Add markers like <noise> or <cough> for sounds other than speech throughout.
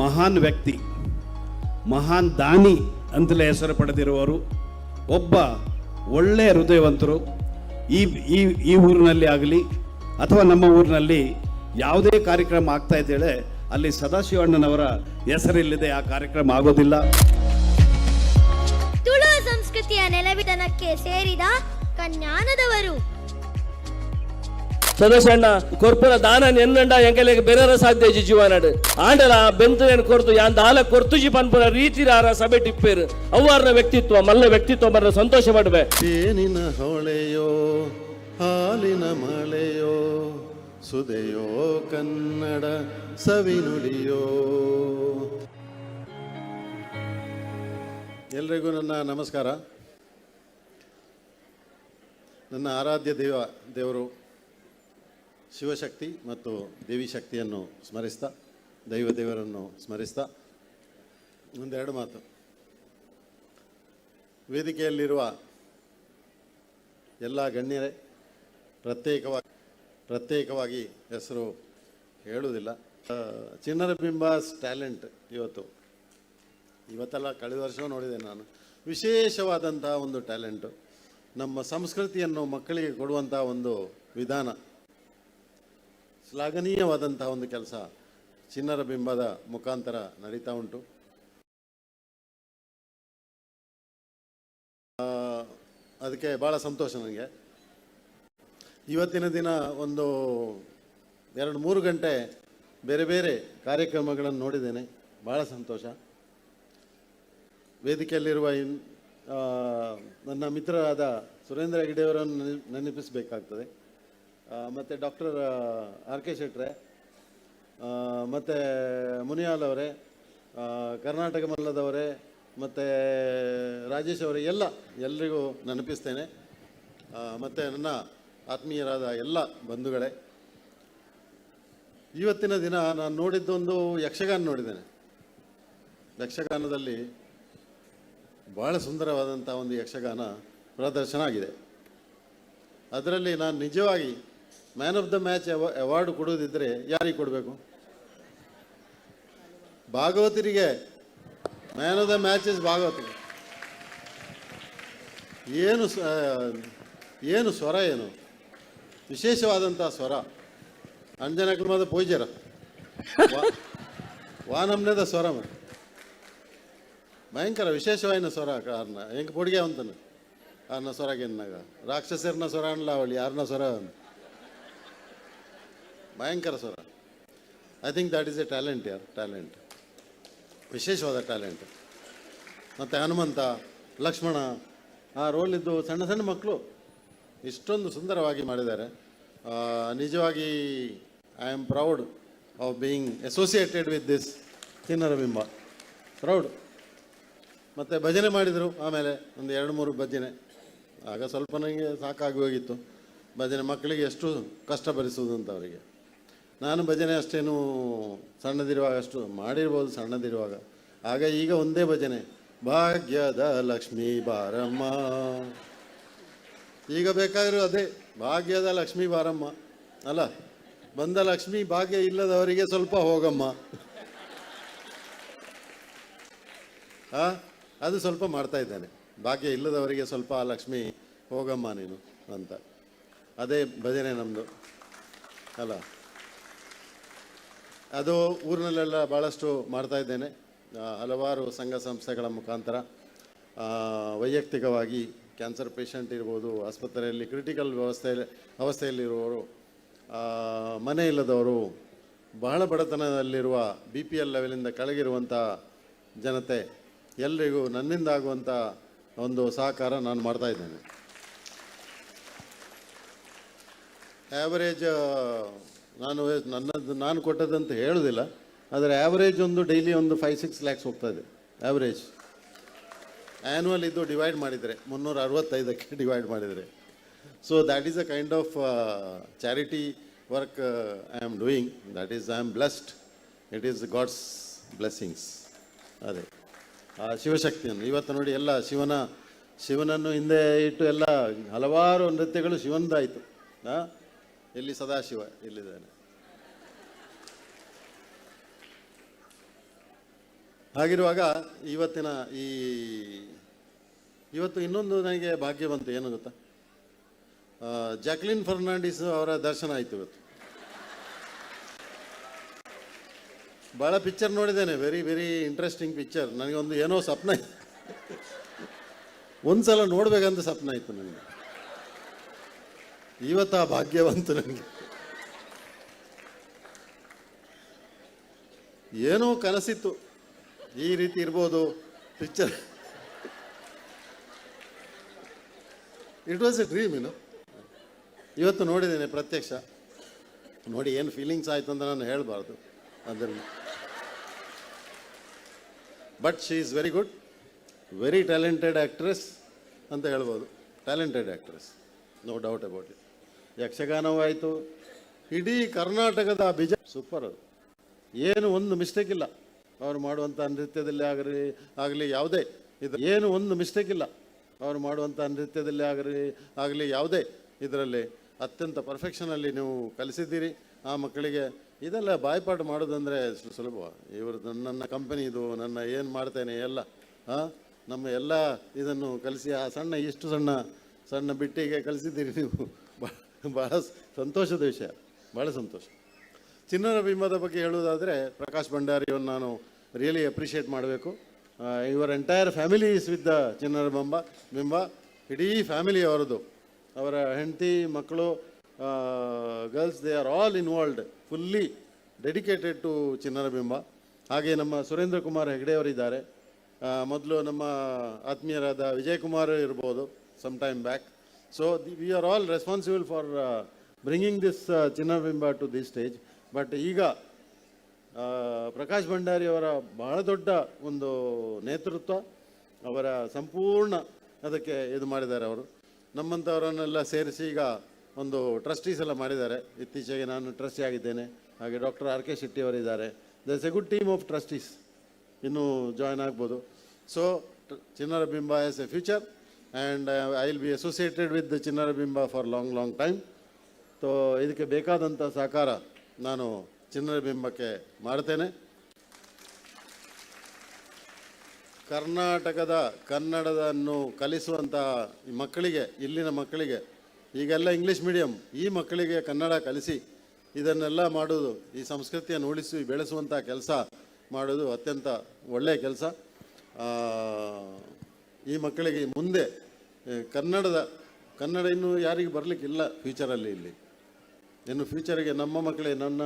ಮಹಾನ್ ವ್ಯಕ್ತಿ, ಮಹಾನ್ ದಾನಿ ಅಂತಲೇ ಹೆಸರು ಪಡೆದಿರುವವರು, ಒಬ್ಬ ಒಳ್ಳೆಯ ಹೃದಯವಂತರು. ಈ ಈ ಈ ಊರಿನಲ್ಲಿ ಆಗಲಿ ಅಥವಾ ನಮ್ಮ ಊರಿನಲ್ಲಿ ಯಾವುದೇ ಕಾರ್ಯಕ್ರಮ ಆಗ್ತಾ ಇದ್ದೇಳೆ, ಅಲ್ಲಿ ಸದಾಶಿವಣ್ಣನವರ ಹೆಸರಿಲ್ಲದೆ, ಆ ಕಾರ್ಯಕ್ರಮ ಆಗೋದಿಲ್ಲ. ತುಳು ಸಂಸ್ಕೃತಿಯ ನೆಲವಿದನಕ್ಕೆ ಸೇರಿದ ಕನ್ಯಾನದವರು. ಸದಸ್ಯಣ್ಣ, ಕೊರ್ಪುರ ದಾನ ಎನ್ನಂಡ ಎಂಕಲೆ ಬೆರರ ಸಾಧ್ಯ ಜೀವನಾಡು ಆಂಡಲ ಬೆಂತನೇನು ಕೊರ್ತು, ಯಾನ್ ದಾಲ ಕೊರ್ತುಜಿ ರೀತಿ ರಾರ ಸಭೆ ಟಿಪ್ಪೇರು. ವ್ಯಕ್ತಿತ್ವ, ಮಲ್ಲ ವ್ಯಕ್ತಿತ್ವ ಬರ ಸಂತೋಷ ಪಡುವೆ ಏನಿನ ಹೊಳೆಯೋ, ಹಾಲಿನ ಮಳೆಯೋ, ಸುದೆಯೋ ಕನ್ನಡ ಸವಿನುಡಿಯೋ ಎಲ್ರಿಗೂ ನನ್ನ ನಮಸ್ಕಾರ. ನನ್ನ ಆರಾಧ್ಯ ದೇವ, ದೇವರು ಶಿವಶಕ್ತಿ ಮತ್ತು ದೇವಿ ಶಕ್ತಿಯನ್ನು ಸ್ಮರಿಸ್ತಾ, ದೈವ ದೇವರನ್ನು ಸ್ಮರಿಸ್ತಾ, ಒಂದೆರಡು ಮಾತು. ವೇದಿಕೆಯಲ್ಲಿರುವ ಎಲ್ಲ ಗಣ್ಯರೇ ಪ್ರತ್ಯೇಕವಾಗಿ ಪ್ರತ್ಯೇಕವಾಗಿ ಹೆಸರು ಹೇಳುವುದಿಲ್ಲ. ಚಿನ್ನರ ಬಿಂಬಾಸ್ ಟ್ಯಾಲೆಂಟ್ ಇವತ್ತು. ಇವತ್ತೆಲ್ಲ ಕಳೆದ ವರ್ಷ ನೋಡಿದೆ ನಾನು. ವಿಶೇಷವಾದಂಥ ಒಂದು ಟ್ಯಾಲೆಂಟು. ನಮ್ಮ ಸಂಸ್ಕೃತಿಯನ್ನು ಮಕ್ಕಳಿಗೆ ಕೊಡುವಂಥ ಒಂದು ವಿಧಾನ. ಶ್ಲಾಘನೀಯವಾದಂಥ ಒಂದು ಕೆಲಸ ಚಿನ್ನರ ಬಿಂಬದ ಮುಖಾಂತರ ನಡೀತಾ ಉಂಟು. ಅದಕ್ಕೆ ಭಾಳ ಸಂತೋಷ ನನಗೆ. ಇವತ್ತಿನ ದಿನ ಒಂದು ಎರಡು ಮೂರು ಗಂಟೆ ಬೇರೆ ಬೇರೆ ಕಾರ್ಯಕ್ರಮಗಳನ್ನು ನೋಡಿದ್ದೇನೆ. ಭಾಳ ಸಂತೋಷ. ವೇದಿಕೆಯಲ್ಲಿರುವ ಇನ್ ನನ್ನ ಮಿತ್ರರಾದ ಸುರೇಂದ್ರ ಹೆಗಡೆಯವರನ್ನು ನೆನ- ನೆನಪಿಸಬೇಕಾಗ್ತದೆ. ಮತ್ತು ಡಾಕ್ಟರ್ ಆರ್ ಕೆ ಶೆಟ್ರೆ ಮತ್ತು ಮುನಿಯಾಲ್ ಅವರೇ ಕರ್ನಾಟಕ ಮಲ್ಲದವರೇ ಮತ್ತು ರಾಜೇಶ್ ಅವರೇ, ಎಲ್ಲ ಎಲ್ರಿಗೂ ನೆನಪಿಸ್ತೇನೆ. ಮತ್ತು ನನ್ನ ಆತ್ಮೀಯರಾದ ಎಲ್ಲ ಬಂಧುಗಳೇ, ಇವತ್ತಿನ ದಿನ ನಾನು ನೋಡಿದ್ದೊಂದು ಯಕ್ಷಗಾನ ನೋಡಿದ್ದೇನೆ. ಯಕ್ಷಗಾನದಲ್ಲಿ ಭಾಳ ಸುಂದರವಾದಂಥ ಒಂದು ಯಕ್ಷಗಾನ ಪ್ರದರ್ಶನ ಆಗಿದೆ. ಅದರಲ್ಲಿ ನಾನು ನಿಜವಾಗಿ man of the match award ಕೊಡೋದಿದ್ದರೆ ಯಾರಿಗೆ ಕೊಡಬೇಕು? ಭಾಗವತರಿಗೆ. Man of the match is ಭಾಗವತಿಗೆ. ಏನು ಏನು ಸ್ವರ ಏನು? ವಿಶೇಷವಾದಂಥ ಸ್ವರ. ಅಂಜನ ಕುರ್ಮದ ಪೂಜ್ಯರ. ವಾನಮ್ನದ ಸ್ವರ ಭಯಂಕರ ವಿಶೇಷವಾದ ಸ್ವರ ಕಾರಣ ಹೆಂಗೆ ಪೊಡಿಗೆ ಅಂತಾನೆ ಅನ್ನ ಸ್ವರಗೆ ರಾಕ್ಷಸರನ್ನ ರಾಕ್ಷಸರ್ನ ಸ್ವರ ಅನ್ಲ ಅವಳಿ ಯಾರನ್ನ ಸ್ವರ. ಭಯಂಕರ ಸ್ವರ I think that is a talent ಯಾರ್ ಟ್ಯಾಲೆಂಟ್ ವಿಶೇಷವಾದ ಟ್ಯಾಲೆಂಟ್ ಮತ್ತು ಹನುಮಂತ, ಲಕ್ಷ್ಮಣ, ಆ ರೋಲಿದ್ದು ಸಣ್ಣ ಸಣ್ಣ ಮಕ್ಕಳು ಇಷ್ಟೊಂದು ಸುಂದರವಾಗಿ ಮಾಡಿದ್ದಾರೆ. ನಿಜವಾಗಿ I am proud of being associated with this Chinnara Bimba. Proud ಮತ್ತು ಭಜನೆ ಮಾಡಿದರು, ಆಮೇಲೆ ಒಂದು ಎರಡು ಮೂರು ಭಜನೆ. ಆಗ ಸ್ವಲ್ಪ ನನಗೆ ಸಾಕಾಗಿ ಹೋಗಿತ್ತು. ಭಜನೆ ಮಕ್ಕಳಿಗೆ ಎಷ್ಟು ಕಷ್ಟ ಭರಿಸುವುದು ಅಂತ ಅವರಿಗೆ. ನಾನು ಭಜನೆ ಅಷ್ಟೇನು ಸಣ್ಣದಿರುವಾಗ ಅಷ್ಟು ಮಾಡಿರ್ಬೋದು ಸಣ್ಣದಿರುವಾಗ. ಆಗ ಈಗ ಒಂದೇ ಭಜನೆ, ಭಾಗ್ಯದ ಲಕ್ಷ್ಮೀ ಬಾರಮ್ಮ. ಈಗ ಬೇಕಾದರೂ ಅದೇ, ಭಾಗ್ಯದ ಲಕ್ಷ್ಮೀ ಬಾರಮ್ಮ. ಅಲ್ಲ, ಬಂದ ಲಕ್ಷ್ಮೀ ಭಾಗ್ಯ ಇಲ್ಲದವರಿಗೆ ಸ್ವಲ್ಪ ಹೋಗಮ್ಮ. ಹಾ ಅದು ಸ್ವಲ್ಪ ಮಾಡ್ತಾ ಇದ್ದಾನೆ. ಭಾಗ್ಯ ಇಲ್ಲದವರಿಗೆ ಸ್ವಲ್ಪ ಲಕ್ಷ್ಮಿ ಹೋಗಮ್ಮ ನೀನು ಅಂತ. ಅದೇ ಭಜನೆ ನಮ್ಮದು ಅಲ್ಲ. ಅದು ಊರಿನಲ್ಲೆಲ್ಲ ಭಾಳಷ್ಟು ಮಾಡ್ತಾ ಇದ್ದೇನೆ. ಹಲವಾರು ಸಂಘ ಸಂಸ್ಥೆಗಳ ಮುಖಾಂತರ ವೈಯಕ್ತಿಕವಾಗಿ ಕ್ಯಾನ್ಸರ್ ಪೇಷಂಟ್ ಇರ್ಬೋದು, ಆಸ್ಪತ್ರೆಯಲ್ಲಿ ಕ್ರಿಟಿಕಲ್ ವ್ಯವಸ್ಥೆ ಅವಸ್ಥೆಯಲ್ಲಿರುವವರು ಮನೆ ಇಲ್ಲದವರು, ಬಹಳ ಬಡತನದಲ್ಲಿರುವ ಬಿ ಪಿ ಎಲ್ ಲೆವೆಲಿಂದ ಕೆಳಗಿರುವಂಥ ಜನತೆ ಎಲ್ರಿಗೂ ನನ್ನಿಂದ ಆಗುವಂಥ ಒಂದು ಸಹಕಾರ ನಾನು ಮಾಡ್ತಾ ಇದ್ದೇನೆ. ಆ್ಯಾವರೇಜ್ ನಾನು ನನ್ನದು ನಾನು ಕೊಟ್ಟದಂತ ಹೇಳೋದಿಲ್ಲ, ಆದರೆ ಆ್ಯಾವರೇಜ್ ಒಂದು ಡೈಲಿ ಒಂದು ಫೈವ್ ಸಿಕ್ಸ್ ಲ್ಯಾಕ್ಸ್ ಹೋಗ್ತಾ ಇದೆ ಆ್ಯಾವರೇಜ್ ಆ್ಯನ್ಯುವಲ್ ಇದು ಡಿವೈಡ್ ಮಾಡಿದರೆ, ಮುನ್ನೂರ ಅರವತ್ತೈದಕ್ಕೆ ಡಿವೈಡ್ ಮಾಡಿದರೆ. So that is a kind of charity work I am doing that is I am blessed it is God's blessings ಅದೇ. ಆ, ಶಿವಶಕ್ತಿಯನ್ನು. ಇವತ್ತು ನೋಡಿ ಎಲ್ಲ ಶಿವನ, ಶಿವನನ್ನು ಹಿಂದೆ ಇಟ್ಟು ಎಲ್ಲ ಹಲವಾರು ನೃತ್ಯಗಳು ಶಿವನದಾಯಿತು. ಆ? ಎಲ್ಲಿ ಸದಾಶಿವ ಇಲ್ಲಿದ್ದಾನೆ. ಹಾಗಿರುವಾಗ ಇವತ್ತಿನ ಈ ಇವತ್ತು ಇನ್ನೊಂದು ನನಗೆ ಭಾಗ್ಯ ಬಂತು ಏನು ಗೊತ್ತಾ? ಜಾಕ್ಲಿನ್ ಫರ್ನಾಂಡಿಸ್ ಅವರ ದರ್ಶನ ಆಯಿತು ಇವತ್ತು. ಭಾಳ ಪಿಕ್ಚರ್ ನೋಡಿದ್ದೇನೆ ವೆರಿ ವೆರಿ ಇಂಟ್ರೆಸ್ಟಿಂಗ್ ಪಿಕ್ಚರ್ ನನಗೆ ಒಂದು ಏನೋ ಸ್ವಪ್ನ ಇತ್ತು. ಒಂದ್ಸಲ ನೋಡ್ಬೇಕಂತ ಸ್ವಪ್ನ ಇತ್ತು ನನಗೆ. ಇವತ್ತು ಆ ಭಾಗ್ಯ ಬಂತು ನನಗೆ. ಏನೋ ಕನಸಿತ್ತು. ಈ ರೀತಿ ಇರ್ಬೋದು. Picture it was a dream ಇನ್ನು ಇವತ್ತು ನೋಡಿದ್ದೇನೆ ಪ್ರತ್ಯಕ್ಷ. ನೋಡಿ ಏನು ಫೀಲಿಂಗ್ಸ್ ಆಯ್ತು ಅಂತ ನಾನು ಹೇಳಬಾರ್ದು. ಅದರಲ್ಲಿ. But she is very good very talented actress ಅಂತ ಹೇಳ್ಬೋದು. Talented actress no doubt about it ಯಕ್ಷಗಾನವೂ ಆಯಿತು ಇಡೀ ಕರ್ನಾಟಕದ ಬಿಜ ಸೂಪರ್ ಏನು ಒಂದು ಮಿಸ್ಟೇಕ್ ಇಲ್ಲ. ಅವ್ರು ಮಾಡುವಂಥ ನೃತ್ಯದಲ್ಲಿ ಆಗಲಿ ಆಗಲಿ ಯಾವುದೇ ಇದು ಏನು ಒಂದು ಮಿಸ್ಟೇಕ್ ಇಲ್ಲ. ಅವರು ಮಾಡುವಂಥ ನೃತ್ಯದಲ್ಲಿ ಆಗಲಿ ಆಗಲಿ ಯಾವುದೇ ಇದರಲ್ಲಿ ಅತ್ಯಂತ ಪರ್ಫೆಕ್ಷನಲ್ಲಿ ನೀವು ಕಲಿಸಿದ್ದೀರಿ. ಆ ಮಕ್ಕಳಿಗೆ ಇದೆಲ್ಲ ಬಾಯ್ಪಾಠ ಮಾಡೋದಂದರೆ ಸುಲಭ? ಇವರು ನನ್ನ ಕಂಪನಿ ಇದು, ನನ್ನ ಏನು ಮಾಡ್ತೇನೆ ಎಲ್ಲ ಹಾಂ ನಮ್ಮ ಎಲ್ಲ ಇದನ್ನು ಕಲಿಸಿ, ಆ ಸಣ್ಣ, ಇಷ್ಟು ಸಣ್ಣ ಸಣ್ಣ ಬಿಟ್ಟಿಗೆ ಕಲಿಸಿದ್ದೀರಿ ನೀವು. <laughs> ಭಾಳ ಸಂತೋಷದ ವಿಷಯ ಭಾಳ ಸಂತೋಷ. ಚಿನ್ನರ ಬಿಂಬದ ಬಗ್ಗೆ ಹೇಳುವುದಾದರೆ, ಪ್ರಕಾಶ್ ಭಂಡಾರಿಯನ್ನು ನಾನು ರಿಯಲಿ ಅಪ್ರಿಷಿಯೇಟ್ ಮಾಡಬೇಕು. Your entire family is with the Chinnara Bimba Bimba, ಇಡೀ ಫ್ಯಾಮಿಲಿ ಅವರದು ಅವರ ಹೆಂಡತಿ, ಮಕ್ಕಳು girls they are all involved fully dedicated to Chinnara Bimba. ಹಾಗೆ ನಮ್ಮ ಸುರೇಂದ್ರ ಕುಮಾರ್ ಹೆಗಡೆ ಅವರಿದ್ದಾರೆ. ಮೊದಲು ನಮ್ಮ ಆತ್ಮೀಯರಾದ ವಿಜಯ್ ಕುಮಾರ್ ಇರ್ಬೋದು some time back so we are all responsible for bringing this Chinnabimba to this stage but ಈಗ ಪ್ರಕಾಶ್ ಭಂಡಾರಿ ಅವರ ಬಹಳ ದೊಡ್ಡ ಒಂದು ನೇತೃತ್ವ, ಅವರ ಸಂಪೂರ್ಣ ಅದಕ್ಕೆ ಇದು ಮಾಡಿದ್ದಾರೆ ಅವರು. ನಮ್ಮಂಥವರನ್ನೆಲ್ಲ ಸೇರಿಸಿ ಈಗ ಒಂದು ಟ್ರಸ್ಟೀಸ್ ಎಲ್ಲ ಮಾಡಿದ್ದಾರೆ. ಇತ್ತೀಚೆಗೆ ನಾನು ಟ್ರಸ್ಟಿ ಆಗಿದ್ದೇನೆ. ಹಾಗೆ ಡಾಕ್ಟರ್ ಆರ್ ಕೆ ಶೆಟ್ಟಿ ಅವರಿದ್ದಾರೆ thus a good team of trustees ಇನ್ನೂ ಜಾಯ್ನ್ ಆಗ್ಬೋದು. So Chinnara Bimba as a future and I will be associated with Chinnara Bimba for long long time so ಇದಕ್ಕೆ ಬೇಕಾದಂಥ ಸಹಕಾರ ನಾನು ಚಿನ್ನರ ಬಿಂಬಕ್ಕೆ ಮಾಡ್ತೇನೆ. ಕರ್ನಾಟಕದ ಕನ್ನಡದನ್ನು ಕಲಿಸುವಂತಹ ಮಕ್ಕಳಿಗೆ, ಇಲ್ಲಿನ ಮಕ್ಕಳಿಗೆ, ಈಗೆಲ್ಲ ಇಂಗ್ಲೀಷ್ ಮೀಡಿಯಂ ಈ ಮಕ್ಕಳಿಗೆ ಕನ್ನಡ ಕಲಿಸಿ, ಇದನ್ನೆಲ್ಲ ಮಾಡೋದು ಈ ಸಂಸ್ಕೃತಿಯನ್ನು ಉಳಿಸಿ ಬೆಳೆಸುವಂಥ ಕೆಲಸ ಮಾಡೋದು ಅತ್ಯಂತ ಒಳ್ಳೆಯ ಕೆಲಸ. ಈ ಮಕ್ಕಳಿಗೆ ಮುಂದೆ ಕನ್ನಡದ, ಕನ್ನಡ ಇನ್ನೂ ಯಾರಿಗೂ ಬರಲಿಕ್ಕಿಲ್ಲ ಫ್ಯೂಚರಲ್ಲಿ ಇಲ್ಲಿ. ಇನ್ನು ಫ್ಯೂಚರಿಗೆ ನಮ್ಮ ಮಕ್ಕಳೇ, ನನ್ನ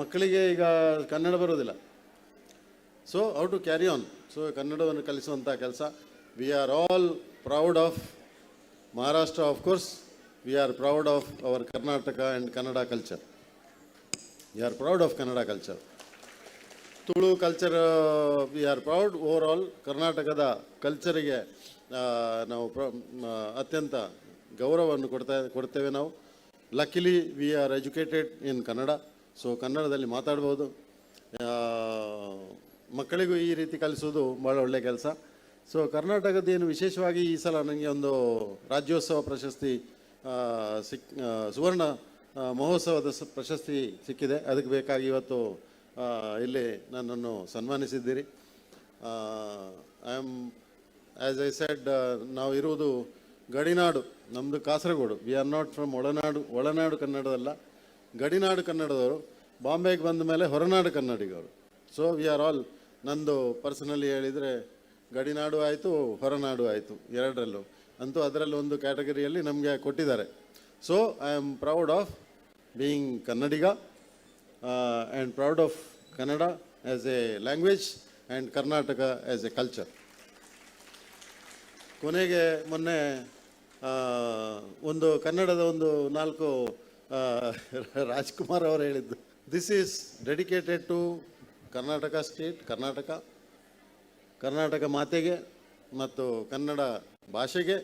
ಮಕ್ಕಳಿಗೆ ಈಗ ಕನ್ನಡ ಬರೋದಿಲ್ಲ so how to carry on so ಕನ್ನಡವನ್ನು ಕಲಿಸುವಂಥ ಕೆಲಸ. We are all proud of Maharashtra of course we are proud of our Karnataka and Kannada culture we are proud of Kannada culture Tulu culture we are proud over all ಕರ್ನಾಟಕದ ಕಲ್ಚರಿಗೆ ನಾವು ಪ್ರ ಅತ್ಯಂತ ಗೌರವವನ್ನು ಕೊಡ್ತಾ, ಕೊಡ್ತೇವೆ ನಾವು. Luckily we are educated in Kannada so ಕನ್ನಡದಲ್ಲಿ ಮಾತಾಡ್ಬೋದು. ಮಕ್ಕಳಿಗೂ ಈ ರೀತಿ ಕಲಿಸೋದು ಭಾಳ ಒಳ್ಳೆಯ ಕೆಲಸ. ಸೊ ಕರ್ನಾಟಕದ ಏನು ವಿಶೇಷವಾಗಿ ಈ ಸಲ ನನಗೆ ಒಂದು ರಾಜ್ಯೋತ್ಸವ ಪ್ರಶಸ್ತಿ ಸಿಕ್ ಸುವರ್ಣ ಮಹೋತ್ಸವದ ಪ್ರಶಸ್ತಿ ಸಿಕ್ಕಿದೆ. ಅದಕ್ಕೆ ಬೇಕಾಗಿ ಇವತ್ತು ಇಲ್ಲಿ ನನ್ನನ್ನು ಸನ್ಮಾನಿಸಿದ್ದೀರಿ. I am as I said ನಾವು ಇರುವುದು ಗಡಿನಾಡು ನಮ್ಮದು Kasaragod. We are not from ಒಳನಾಡು ಒಳನಾಡು ಕನ್ನಡದಲ್ಲ, ಗಡಿನಾಡು ಕನ್ನಡದವರು, ಬಾಂಬೆಗೆ ಬಂದ ಮೇಲೆ ಹೊರನಾಡು ಕನ್ನಡಿಗರು. ಸೊ ವಿ ಆರ್ ಆಲ್ ನಂದು ಪರ್ಸನಲಿ ಹೇಳಿದರೆ, ಗಡಿನಾಡು ಆಯಿತು, ಹೊರನಾಡು ಆಯಿತು, ಎರಡರಲ್ಲೂ. ಅಂತೂ ಅದರಲ್ಲಿ ಒಂದು ಕ್ಯಾಟಗರಿಯಲ್ಲಿ ನಮಗೆ ಕೊಟ್ಟಿದ್ದಾರೆ. So I am proud of being Kannadiga. And proud of Kannada as a language and Karnataka as a culture ಕೊನೆಗೆ ಮೊನ್ನೆ ಒಂದು ಕನ್ನಡದ ಒಂದು ನಾಲ್ಕು ರಾಜ್ಕುಮಾರ್ ಅವರು ಹೇಳಿದ್ದು this is dedicated to Karnataka state Karnataka Karnataka ಮಾತೆಗೆ ಮತ್ತು ಕನ್ನಡ ಭಾಷೆಗೆ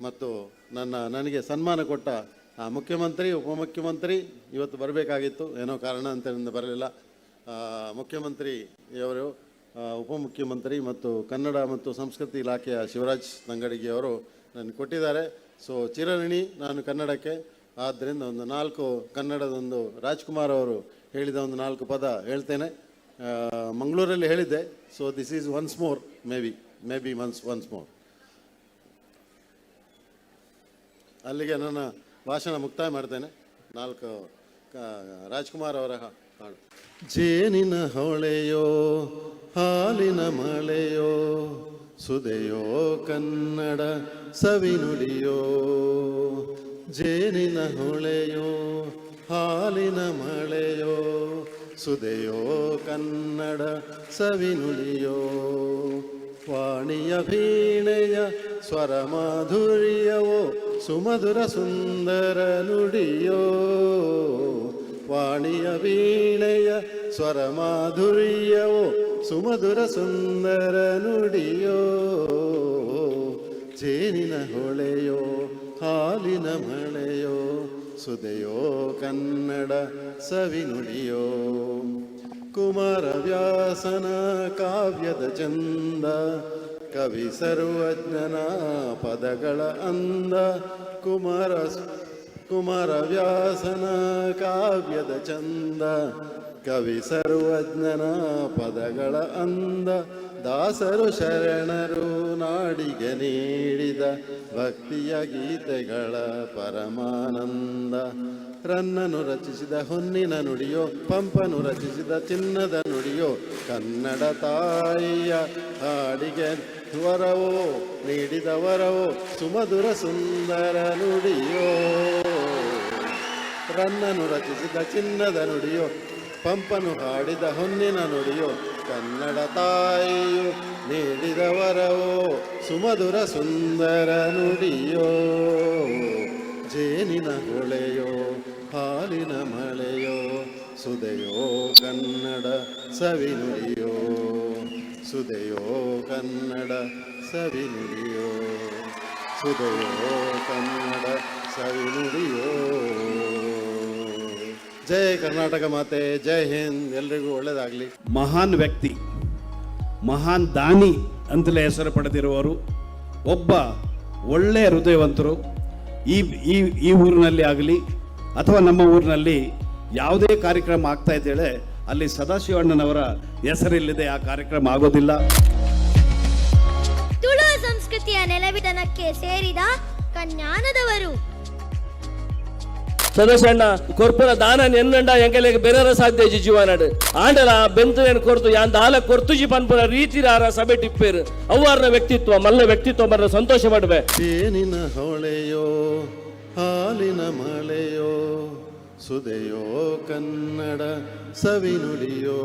ಮತ್ತು ನನ್ನ, ನನಗೆ ಸನ್ಮಾನ ಕೊಟ್ಟ ಮುಖ್ಯಮಂತ್ರಿ, ಉಪಮುಖ್ಯಮಂತ್ರಿ ಇವತ್ತು ಬರಬೇಕಾಗಿತ್ತು. ಏನೋ ಕಾರಣ ಅಂತ ಬರಲಿಲ್ಲ. ಮುಖ್ಯಮಂತ್ರಿಯವರು ಉಪಮುಖ್ಯಮಂತ್ರಿ ಮತ್ತು ಕನ್ನಡ ಮತ್ತು ಸಂಸ್ಕೃತಿ ಇಲಾಖೆಯ ಶಿವರಾಜ್ ತಂಗಡಿಗೆಯವರು ನನಗೆ ಕೊಟ್ಟಿದ್ದಾರೆ. ಸೊ, ಚಿರಋಣಿ ನಾನು ಕನ್ನಡಕ್ಕೆ. ಆದ್ದರಿಂದ ಒಂದು ನಾಲ್ಕು ಕನ್ನಡದ ಒಂದು ರಾಜ್ಕುಮಾರ್ ಅವರು ಹೇಳಿದ ಒಂದು ನಾಲ್ಕು ಪದ ಹೇಳ್ತೇನೆ. ಮಂಗಳೂರಲ್ಲಿ ಹೇಳಿದ್ದೆ. So this is once more maybe maybe once once more ಅಲ್ಲಿಗೆ ನನ್ನ ಭಾಷಣ ಮುಕ್ತಾಯ ಮಾಡ್ತೇನೆ. ನಾಲ್ಕು ರಾಜ್ಕುಮಾರ್ ಅವರ ಹಾಡು. ಜೇನಿನ ಹೊಳೆಯೋ, ಹಾಲಿನ ಮಳೆಯೋ, ಸುದೆಯೋ ಕನ್ನಡ ಸವಿನುಡಿಯೋ ಜೇನಿನ ಹೊಳೆಯೋ, ಹಾಲಿನ ಮಳೆಯೋ, ಸುದೆಯೋ ಕನ್ನಡ ಸವಿನುಡಿಯೋ ವಾಣಿಯ ವೀಣೆಯ ಸ್ವರ ಮಾಧುರ್ಯವೋ ಸುಮಧುರ ಸುಂದರ ನುಡಿಯೋ ವಾಣಿಯ ವೀಣೆಯ ಸ್ವರ ಮಾಧುರ್ಯವೋ ಸುಮಧುರ ಸುಂದರ ನುಡಿಯೋ ಜೇನಿನ ಹೊಳೆಯೋ ಹಾಲಿನ ಮಳೆಯೋ ಸುದೆಯೋ ಕನ್ನಡ ಸವಿನುಡಿಯೋ ಕುಮಾರ ವ್ಯಾಸನ ಕಾವ್ಯದ ಚಂದ. ಕವಿ ಸರ್ವಜ್ಞನ ಪದಗಳ ಅಂದ. ಕುಮಾರ ಕುಮಾರವ್ಯಾಸನ ಕಾವ್ಯದ ಚಂದ. ಕವಿ ಸರ್ವಜ್ಞನ ಪದಗಳ ಅಂದ. ದಾಸರು ಶರಣರು ನಾಡಿಗೆ ನೀಡಿದ ಭಕ್ತಿಯ ಗೀತೆಗಳ ಪರಮಾನಂದ. ರನ್ನನು ರಚಿಸಿದ ಹೊನ್ನಿನ ನುಡಿಯೋ, ಪಂಪನು ರಚಿಸಿದ ಚಿನ್ನದ ನುಡಿಯೋ, ಕನ್ನಡ ತಾಯಿಯ ಹಾಡಿಗೆ ವರವೋ, ನೀಡಿದ ವರವೋ, ಸುಮಧುರ ಸುಂದರ ನುಡಿಯೋ. ರನ್ನನು ರಚಿಸಿದ ಚಿನ್ನದ ನುಡಿಯೋ, ಪಂಪನು ಹಾಡಿದ ಹೊನ್ನಿನ ನುಡಿಯೋ ಕನ್ನಡ ತಾಯಿಯು ನೀಡಿದ ವರವೋ ಸುಮಧುರ ಸುಂದರ ನುಡಿಯೋ ಜೇನಿನ ಹೊಳೆಯೋ ಹಾಲಿನ ಮಳೆಯೋ ಸುದೆಯೋ ಕನ್ನಡ ಸವಿನುಡಿಯೋ ಸುದೆಯೋ ಕನ್ನಡ ಸವಿನುಡಿಯೋ ಸುದೆಯೋ ಕನ್ನಡ ಸವಿನುಡಿಯೋ ಜೈ ಕರ್ನಾಟಕ ಮಾತೆ ಜೈ ಹಿಂದ್ ಎಲ್ರಿಗೂ ಒಳ್ಳೇದಾಗ್ಲಿ. ಮಹಾನ್ ವ್ಯಕ್ತಿ ಮಹಾನ್ ದಾನಿ ಅಂತಲೇ ಹೆಸರು ಪಡೆದಿರುವವರು ಒಬ್ಬ ಒಳ್ಳೆಯ ಹೃದಯವಂತರು. ಈ ಈ ಈ ಊರಿನಲ್ಲಿ ಆಗಲಿ ಅಥವಾ ನಮ್ಮ ಊರಿನಲ್ಲಿ ಯಾವುದೇ ಕಾರ್ಯಕ್ರಮ ಆಗ್ತಾ ಇದ್ದೇಳೆ ಅಲ್ಲಿ ಸದಾಶಿವಣ್ಣನವರ ಹೆಸರಿಲ್ಲದೆ ಆ ಕಾರ್ಯಕ್ರಮ ಆಗೋದಿಲ್ಲ. ತುಳು ಸಂಸ್ಕೃತಿಯ ನೆಲವಿದನಕ್ಕೆ ಸೇರಿದ ಕನ್ಯಾನದವರು. ಸದಸ್ಯಣ್ಣ, ಕೊರ್ಪುರ ದಾನ ಎನ್ನಂಡ ಎಂಕಲೆಗ್ ಬೆರರ ಸಾಧ್ಯ ಜೀವನಾಡು ಆಂಡಲ ಬೆಂತುನೇನು ಕೊರ್ತು ಆಲ ಕೊರ್ತು ಕೊರ್ತುಜಿ ಪನ್ಪುರ ರೀತಿ ರಾರ ಸಭೆ ಟಿಪ್ಪೇರು. ಅವ್ವಾರ್ನ ವ್ಯಕ್ತಿತ್ವ, ಮಲ್ಲ ವ್ಯಕ್ತಿತ್ವ ಬರ ಸಂತೋಷ ಪಡುವೆ. ತೇನಿನ ಹೊಳೆಯೋ, ಹಾಲಿನ ಮಳೆಯೋ, ಸುದೆಯೋ ಕನ್ನಡ ಸವಿನುಡಿಯೋ